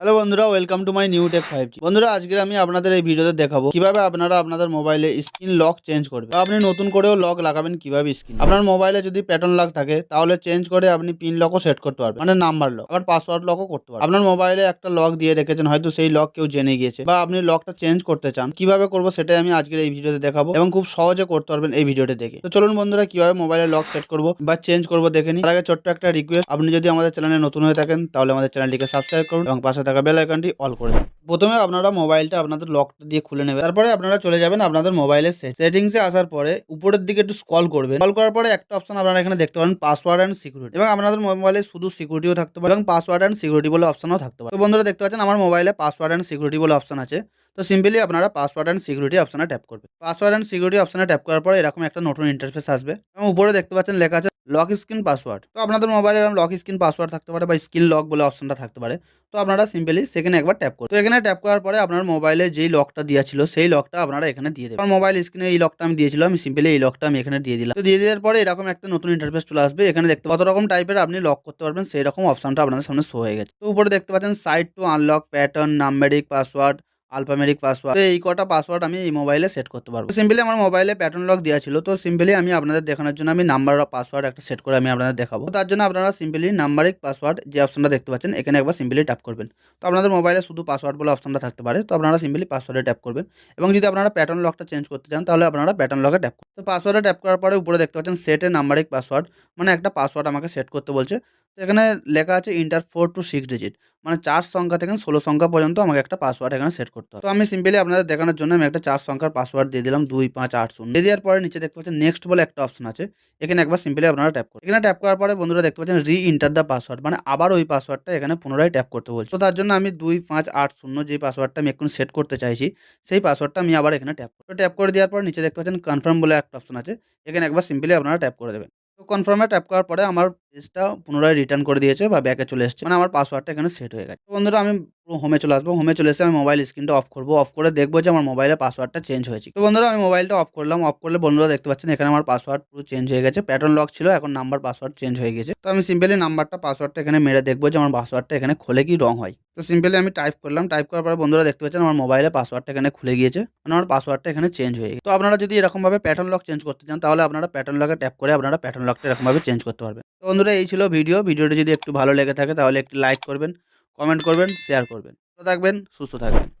Hello বন্ধুরা welcome to my new tech five G বন্ধুরা আজকে আমি আপনাদের এই ভিডিওতে দেখাবো কীভাবে আপনারা আপনাদের মোবাইলে স্ক্রিন লক চেঞ্জ করবে আপনি নতুন করেও লক লাগাবেন কীভাবে স্ক্রিন আপনার মোবাইলে যদি প্যাটার্ন লক থাকে, তাহলে চেঞ্জ করে আপনি পিন লকও সেট করতে পারবেন। মানে নাম্বার লক আবার পাসওয়ার্ড লকও করতে পারবেন। আপনার মোবাইলে একটা লক দিয়ে রেখেছেন, হয়তো সেই লক কেউ জেনে গিয়েছে, বা আপনি লকটা চেঞ্জ করতে চান। কীভাবে করব সেটাই আমি আজকের এই ভিডিওতে দেখাবো এবং খুব সহজে করতে পারবেন এই ভিডিওটি দেখে। তো চলুন বন্ধুরা, কীভাবে মোবাইলে লক সেট করব বা চেঞ্জ করব দেখে নিই। তার আগে ছোট্ট একটা রিকোয়েস্ট আপনি যদি আমাদের চ্যানেলে নতুন হয়ে থাকেন, তাহলে আমাদের চ্যানেলটিকে সাবস্ক্রাইব করুন এবং পাশে থাকা বেল আইকনটি অল করে দিন। প্রথমে আপনারা মোবাইলটা আপনাদের লকটা দিয়ে খুলে নেবেন। তারপরে আপনারা চলে যাবেন আপনাদের মোবাইলের সেটিংসে আসার পরে উপরের দিকে একটু স্কল করবেন। স্কল করার পরে একটা অপশন আপনারা এখানে দেখতে পারেন পাসওয়ার্ড অ্যান্ড সিকিউরিটি এবং আপনাদের মোবাইলে শুধু সিকিউরিটিও থাকতে পারে এবং পাসওয়ার্ড অ্যান্ড সিকিউরিটি বলে অপশনও থাকতে পারে। তো বন্ধুরা দেখতে পাচ্ছেন আমার মোবাইলে পাসওয়ার্ড অ্যান্ড সিকিউরিটি বলে অপশন আছে। তো সিম্পলি আপনারা পাসওয়ার্ড অ্যান্ড সিকিউরিটি অপশনে ট্যাপ করবেন। পাসওয়ার্ড অ্যান্ড সিকিউরিটি অপশনে ট্যাপ করার পরে এরকম একটা নতুন ইন্টারফেস আসবে। এবং উপরে দেখতে পাচ্ছেন লেখা আছে লক স্ক্রিন পাসওয়ার্ড তো আপনাদের মোবাইলে এরকম লক স্ক্রিন পাসওয়ার্ড থাকতে পারে বা স্ক্রিন লক বলে অপশনটা থাকতে পারে। তো আপনারা সিম্পলি সেখানে একবার ট্যাপ করুন। তো এখানে ট্যাপ করার পরে আপনার মোবাইলে যেই লকটা দেওয়া সেই লকটা আপনারা এখানে দিয়ে দেবেন। মোবাইল স্ক্রিনে এই লকটা আমি দিয়েছিলাম, আমি সিম্পলি এই লকটা আমি এখানে দিয়ে দিলাম। তো দিয়ে দেওয়ার পরে এরকম একটা নতুন ইন্টারফেস চলে আসবে। এখানে দেখতে কত রকম টাইপের আপনি লক করতে পারবেন, সেই রকম অপশনটা আপনাদের সামনে শো হয়ে গেছে। তো উপরে দেখতে পাচ্ছেন swipe to unlock pattern numeric password alphanumeric password তো এই কটা পাসওয়ার্ড আমি এই মোবাইলে সেট করতে পারব। সিম্পলি আমার মোবাইলে প্যাটার্ন লক দেওয়া ছিল। তো সিম্পলি আমি আপনাদের দেখানোর জন্য আমি নাম্বার অফ পাসওয়ার্ড একটা সেট করে আমি আপনাদের দেখাবো। তার জন্য আপনারা সিম্পলি নাম্বারিক পাসওয়ার্ড যে অপশনটা দেখতে পাচ্ছেন, এখানে একবার সিম্পলি ট্যাপ করবেন। তো আপনাদের মোবাইলে শুধু পাসওয়ার্ড বলে অপশনটা থাকতে পারে। তো আপনারা সিম্পলি পাসওয়ার্ডে ট্যাপ করবেন। এবং যদি আপনারা প্যাটার্ন লকটা চেঞ্জ করতে চান, তাহলে আপনারা প্যাটার্ন লকে ট্যাপ করুন। তো পাসওয়ার্ডে ট্যাপ করার পরে উপরে দেখতে পাচ্ছেন সেটে নাম্বারিক পাসওয়ার্ড মানে একটা পাসওয়ার্ড আমাকে সেট করতে বলছে। তো এখানে লেখা আছে enter four to six digit মানে চার সংখ্যা থেকে ষোলো সংখ্যা পর্যন্ত আমাকে একটা পাসওয়ার্ড এখানে সেট করতে হবে। তো আমি সিম্পলি আপনাদের দেখানোর জন্য আমি একটা চার সংখ্যার পাসওয়ার্ড দিয়ে দিলাম দুই, পাঁচ, আট, শূন্য। দিয়ে দেওয়ার পরে নিচে দেখতে পাচ্ছেন নেক্সট বলে একটা অপশন আছে, এখানে একবার সিম্পলি আপনারা ট্যাপ করুন। এখানে ট্যাপ করার পরে বন্ধুরা দেখতে পাচ্ছেন রি ইন্টার দ্য পাসওয়ার্ড মানে আবার ওই পাসওয়ার্ডটা এখানে পুনরায় ট্যাপ করতে বলছে। তো তার জন্য আমি দুই, পাঁচ, আট, শূন্য যে পাসওয়ার্ডটা আমি এখন সেট করতে চাইছি, সেই পাসওয়ার্ডটা আমি আবার এখানে ট্যাপ করব। ট্যাপ করে দেওয়ার পর নিচে দেখতে পাচ্ছেন কনফার্ম বলে একটা অপশন আছে, এখানে একবার সিম্পলি আপনারা ট্যাপ করে দেবেন। তো কনফার্মে ট্যাপ করার পরে আমার পেজটা পুনরায় রিটার্ন করে দিয়েছে বা ব্যাকে চলে এসেছে। মানে আমার পাসওয়ার্ডটা এখানে সেট হয়ে গেছে। বন্ধুরা, আমি হোমে চলে আসব। হোমে চলে এসে আমি মোবাইল স্ক্রিনটা অফ করব। অফ করে দেখব যে আমার মোবাইলের পাসওয়ার্ডটা চেঞ্জ হয়েছে তো বন্ধুরা, আমি মোবাইলটা অফ করলাম। অফ করলে বন্ধুরা দেখতে পাচ্ছেন এখানে আমার পাসওয়ার্ড পুরো চেঞ্জ হয়ে গেছে। প্যাটার্ন লক ছিল, এখন নাম্বার পাসওয়ার্ড চেঞ্জ হয়ে গেছে। তো আমি সিম্পলি নাম্বারটা পাসওয়ার্ডটা এখানে মেরে দেখব যে আমার পাসওয়ার্ডটা এখানে খুলে কি রং হয়। তো সিম্পলি আমি টাইপ করলাম। টাইপ করার পরে বন্ধুরা দেখতে পাচ্ছেন আমার মোবাইলে পাসওয়ার্ডটা এখানে খুলে গিয়েছে। মানে আমার পাসওয়ার্ডটা এখানে চেঞ্জ হয়ে গেছে। তো আপনারা যদি এরকমভাবে প্যাটার্ন লক চেঞ্জ করতে চান, তাহলে আপনারা প্যাটার্ন লকে ট্যাপ করে আপনারা প্যাটার্ন লকটা এরকমভাবে চেঞ্জ করতে পারবেন। তো বন্ধুরা, এই ছিল ভিডিও ভিডিওটি যদি একটু ভালো লেগে থাকে, তাহলে একটু লাইক করবেন। কমেন্ট করবেন শেয়ার করবেন। ভালো থাকবেন সুস্থ থাকবেন।